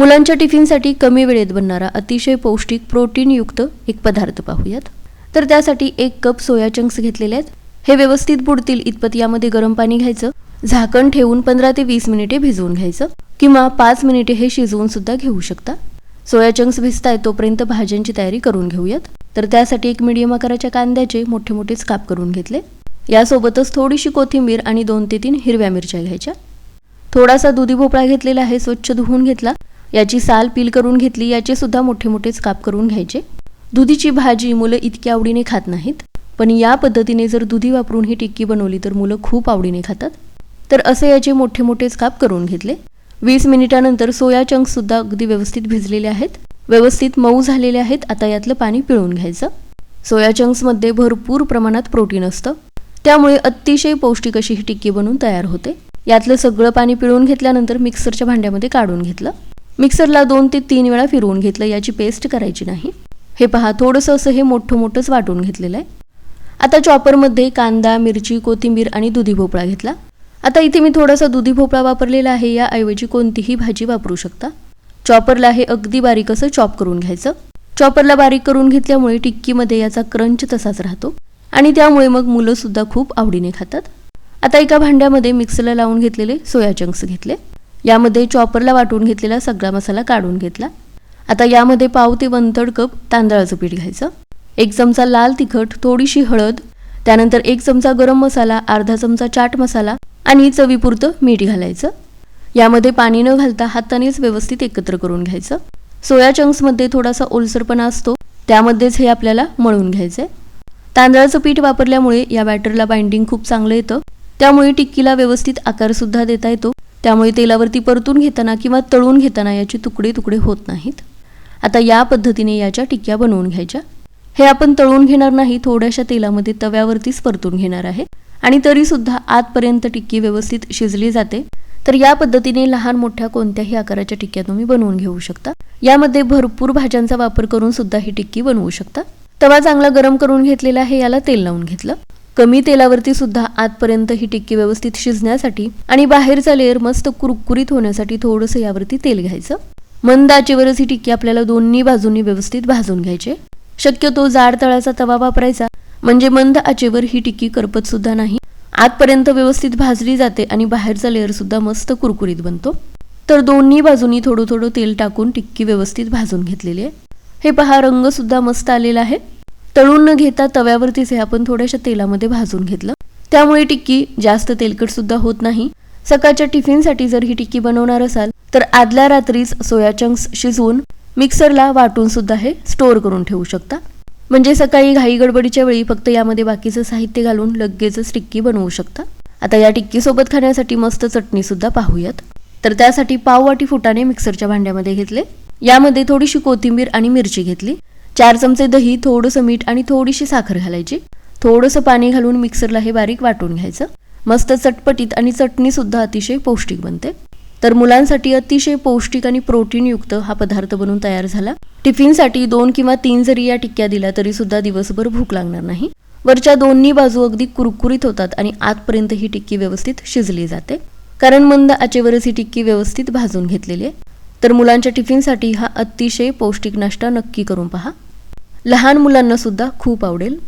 मुलांच्या टिफिनसाठी कमी वेळेत बनणारा अतिशय पौष्टिक प्रोटीनयुक्त एक पदार्थ पाहूयात. तर त्यासाठी एक कप सोया चंक्स घेतलेले आहेत. हे व्यवस्थित बुडतील इतपत यामध्ये गरम पाणी घ्यायचं. झाकण ठेवून पंधरा ते वीस मिनिटे भिजवून घ्यायचं. किंवा पाच मिनिटे हे शिजवून सुद्धा घेऊ शकता. सोया चंक्स भिजताय तोपर्यंत भाज्यांची तयारी करून घेऊयात. तर त्यासाठी एक मिडियम आकाराच्या कांद्याचे मोठे मोठेच काप करून घेतले. यासोबतच थोडीशी कोथिंबीर आणि दोन ते तीन हिरव्या मिरच्या घ्यायच्या. थोडासा दुधी भोपळा घेतलेला आहे स्वच्छ धुवून घेतला. याची साल पील करून घेतली याचे सुद्धा मोठे मोठेच काप करून घ्यायचे. दुधीची भाजी मुलं इतक्या आवडीने खात नाहीत. पण या पद्धतीने जर दुधी वापरून ही टिक्की बनवली तर मुलं खूप आवडीने खातात. तर असे याचे मोठे मोठेच काप करून घेतले. वीस मिनिटानंतर सोया चंक्स सुद्धा अगदी व्यवस्थित भिजलेले आहेत. व्यवस्थित मऊ झालेले आहेत. आता यातलं पाणी पिळून घ्यायचं. सोया चंक्समध्ये भरपूर प्रमाणात प्रोटीन असतं. त्यामुळे अतिशय पौष्टिक अशी ही टिक्की बनवून तयार होते. यातलं सगळं पाणी पिळून घेतल्यानंतर मिक्सरच्या भांड्यामध्ये काढून घेतलं. मिक्सरला दोन ते तीन वेळा फिरवून घेतलं याची पेस्ट करायची नाही. हे पहा थोडंसं असं हे मोठं मोठंच वाटून घेतलेलं आहे. आता चॉपरमध्ये कांदा मिरची कोथिंबीर आणि दुधी भोपळा घेतला. आता इथे मी थोडासा दुधी भोपळा वापरलेला आहे याऐवजी कोणतीही भाजी वापरू शकता. चॉपरला हे अगदी बारीक असं चॉप करून घ्यायचं. चॉपरला बारीक करून घेतल्यामुळे टिक्कीमध्ये याचा क्रंच तसाच राहतो आणि त्यामुळे मग मुलं सुद्धा खूप आवडीने खातात. आता एका भांड्यामध्ये मिक्सरला लावून घेतलेले सोया चंक्स घेतले. यामध्ये चॉपरला वाटून घेतलेला सगळा मसाला काढून घेतला. आता यामध्ये पाव ते वन कप तांदळाचं पीठ घ्यायचं. एक चमचा लाल तिखट थोडीशी हळद त्यानंतर एक चमचा गरम मसाला अर्धा चमचा चाट मसाला आणि चवीपुरतं मीठ घालायचं. यामध्ये पाणी न घालता हातानेच व्यवस्थित एकत्र करून घ्यायचं. सोया चंक्समध्ये थोडासा ओलसरपणा असतो त्यामध्येच हे आपल्याला मळून घ्यायचंय. तांदळाचं पीठ वापरल्यामुळे या बॅटरला बाइंडिंग खूप चांगलं येतं. त्यामुळे टिक्कीला व्यवस्थित आकार सुद्धा देता येतो. त्यामुळे तेलावरती परतून घेताना किंवा तळून घेताना याचे तुकडे तुकडे होत नाहीत. आता या पद्धतीने याच्या टिक्क्या बनवून घ्यायच्या. हे आपण तळून घेणार नाही थोड्याशा तेलामध्ये तव्यावरतीच परतून घेणार आहे. आणि तरी सुद्धा आतपर्यंत टिक्की व्यवस्थित शिजली जाते. तर या पद्धतीने लहान मोठ्या कोणत्याही आकाराच्या टिक्क्या तुम्ही बनवून घेऊ शकता. यामध्ये भरपूर भाज्यांचा वापर करून सुद्धा ही टिक्की बनवू शकता. तवा चांगला गरम करून घेतलेला आहे याला तेल लावून घेतलं. कमी तेलावरती सुद्धा आतपर्यंत ही टिक्की व्यवस्थित शिजण्यासाठी आणि बाहेरचा लेअर मस्त कुरकुरीत होण्यासाठी थोडंसं यावरती तेल घ्यायचं. मंद आचेवरच ही टिक्की आपल्याला दोन्ही बाजूंनी व्यवस्थित भाजून घ्यायचे. शक्यतो जाड तळाचा तवा वापरायचा म्हणजे मंद आचेवर ही टिक्की करपत सुद्धा नाही. आतपर्यंत व्यवस्थित भाजली जाते आणि बाहेरचा लेअर सुद्धा मस्त कुरकुरीत बनतो. तर दोन्ही बाजूनी थोडं थोडं तेल टाकून टिक्की व्यवस्थित भाजून घेतलेली आहे. हे पहा रंग सुद्धा मस्त आलेला आहे. तळून न घेता तव्यावरतीच हे आपण थोड्याशा तेलामध्ये भाजून घेतलं त्यामुळे टिक्की जास्त तेलकट सुद्धा होत नाही. सकाळच्या टिफिनसाठी जर ही टिक्की बनवणार असाल तर आदल्या रात्रीच सोया चंक्स शिजवून मिक्सरला वाटून सुद्धा हे स्टोअर करून ठेवू शकता. म्हणजे सकाळी घाई गडबडीच्या वेळी फक्त यामध्ये बाकीचं साहित्य घालून लगेचच टिक्की बनवू शकता. आता या टिक्कीसोबत खाण्यासाठी मस्त चटणी सुद्धा पाहूयात. तर त्यासाठी पाव वाटी फुटाने मिक्सरच्या भांड्यामध्ये घेतले. यामध्ये थोडीशी कोथिंबीर आणि मिरची घेतली. चार चमचे दही थोडंसं मीठ आणि थोडीशी साखर घालायची. थोडंसं पाणी घालून मिक्सरला हे बारीक वाटून घ्यायचं. मस्त चटपटीत आणि चटणी सुद्धा अतिशय पौष्टिक बनते. तर मुलांसाठी अतिशय पौष्टिक आणि प्रोटीनयुक्त हा पदार्थ बनून तयार झाला. टिफिनसाठी दोन किंवा तीन जरी या टिक्क्या दिल्या तरी सुद्धा दिवसभर भूक लागणार नाही. वरच्या दोन्ही बाजू अगदी कुरकुरीत होतात आणि आतपर्यंत ही टिक्की व्यवस्थित शिजली जाते. कारण मंद आचेवरच ही टिक्की व्यवस्थित भाजून घेतलेली आहे. तर मुलांच्या टिफिनसाठी हा अतिशय पौष्टिक नाश्ता नक्की करून पहा. लहान मुलांना सुद्धा खूप आवडेल.